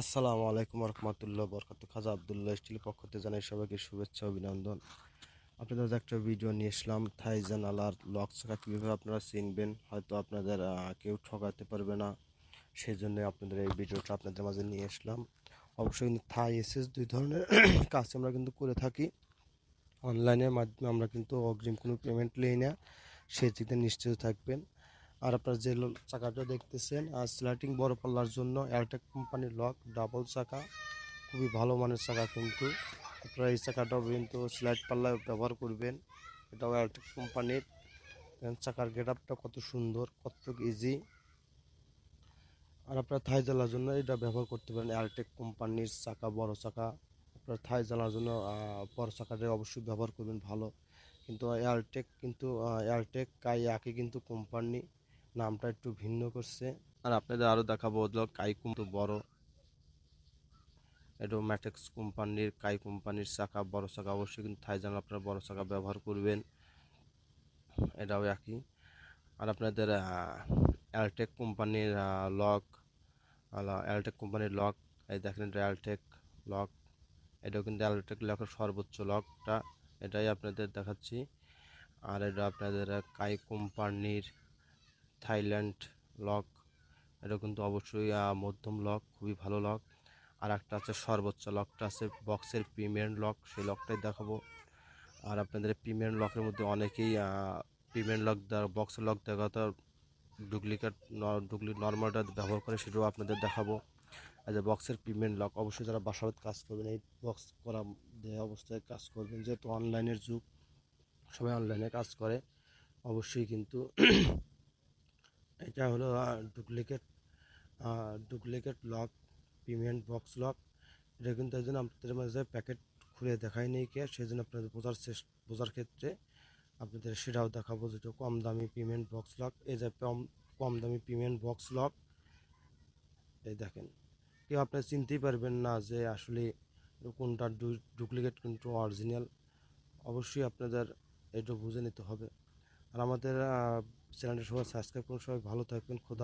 আসসালামু আলাইকুম রহমতুল্লাহ বরকাত খাজা আবদুল্লাহ স্টিল পক্ষ থেকে জানাই সবাইকে শুভেচ্ছা, অভিনন্দন। আপনাদের একটা ভিডিও নিয়ে এসলাম থাইজান আলার লক ছাকা কীভাবে আপনারা চিনবেন, হয়তো আপনাদের কেউ ঠকাতে পারবে না। সেই জন্য আপনাদের এই ভিডিওটা আপনাদের মাঝে নিয়ে আসলাম অবশ্যই কিন্তু থাই এসএস দুই ধরনের কাজ আমরা কিন্তু করে থাকি। অনলাইনের মাধ্যমে আমরা কিন্তু অগ্রিম কোনো পেমেন্ট নেই না। সেই দিকে নিশ্চিত থাকবেন। আর আপনারা যে চাকাটা দেখতেছেন আর স্লাইটিং বড় পাল্লার জন্য এয়ারটেক কোম্পানির লক ডাবল চাকা। খুবই ভালো মানের চাকা কিন্তু। আপনারা এই চাকাটাও কিন্তু স্লাইড পাল্লায় ব্যবহার করবেন। এটাও এয়ারটেক কোম্পানির চাকার গেট আপটা কত সুন্দর, কত ইজি আর আপনারা থাই জ্বালার জন্য এটা ব্যবহার করতে পারেন। এয়ারটেক কোম্পানির চাকা, বড় চাকা। আপনার থাই জ্বালার জন্য বড় চাকাটা অবশ্যই ব্যবহার করবেন ভালো। কিন্তু এয়ারটেক কিন্তু এয়ারটেক কাই একই কিন্তু কোম্পানি নামটা একটু ভিন্ন করছে। আর আপনাদের আরও দেখাবো হলো কাই কিন্তু বড়। এটা ম্যাটেক্স কোম্পানির, কাই কোম্পানির চাকা বড় চাকা অবশ্যই কিন্তু থাই জানলে আপনারা বড় চাকা ব্যবহার করবেন। এটাও একই। আর আপনাদের এয়ারটেক কোম্পানির লক এয়ারটেক কোম্পানির লক এই দেখেন এটা এয়ারটেক লক এটাও কিন্তু এয়ারটেক লকের সর্বোচ্চ লকটা এটাই আপনাদের দেখাচ্ছি। আর এটা আপনাদের কাই কোম্পানির থাইল্যান্ড লক, এটা কিন্তু অবশ্যই মধ্যম লক, খুবই ভালো লক। আর একটা আছে সর্বোচ্চ, লকটা আছে বক্সের প্রিমিয়াম লক, সেই লকটাই দেখাবো। আর আপনাদের প্রিমিয়াম লকের মধ্যে অনেকেই প্রিমিয়াম লক বক্সের লক দেখা তো ডুপ্লিকেট ডুপ্লিকেট নর্মালটা ব্যবহার করে সেটাও আপনাদের দেখাবো। আর যে বক্সের প্রিমিয়াম লক, অবশ্যই যারা বাসাবাদ কাজ করবেন, এই বক্স করা অবস্থায় কাজ করবেন। যেহেতু অনলাইনের যুগ, সবাই অনলাইনে কাজ করে, অবশ্যই কিন্তু এটা হলো duplicate duplicate lock payment box lock এটা কিন্তু এই জন্য আপনাদের মাঝে প্যাকেট খুলে দেখাই নেই কে সেই জন্য আপনাদের বোঝার চেষ্টা বোঝার ক্ষেত্রে আপনাদের সেটাও দেখাবো যেটা কম দামি পেমেন্ট বক্স লক এই যে কম কম দামি পেমেন্ট বক্স লক এই দেখেন। কেউ আপনি চিনতেই পারবেন না যে আসলে কোনটা ডুপ্লিকেট কোনটা অরিজিনাল অবশ্যই আপনাদের এটা বুঝে নিতে হবে। আর আমাদের চ্যানেলটা সবাই সাবস্ক্রাইব করুন সবাই ভালো থাকবেন খোদা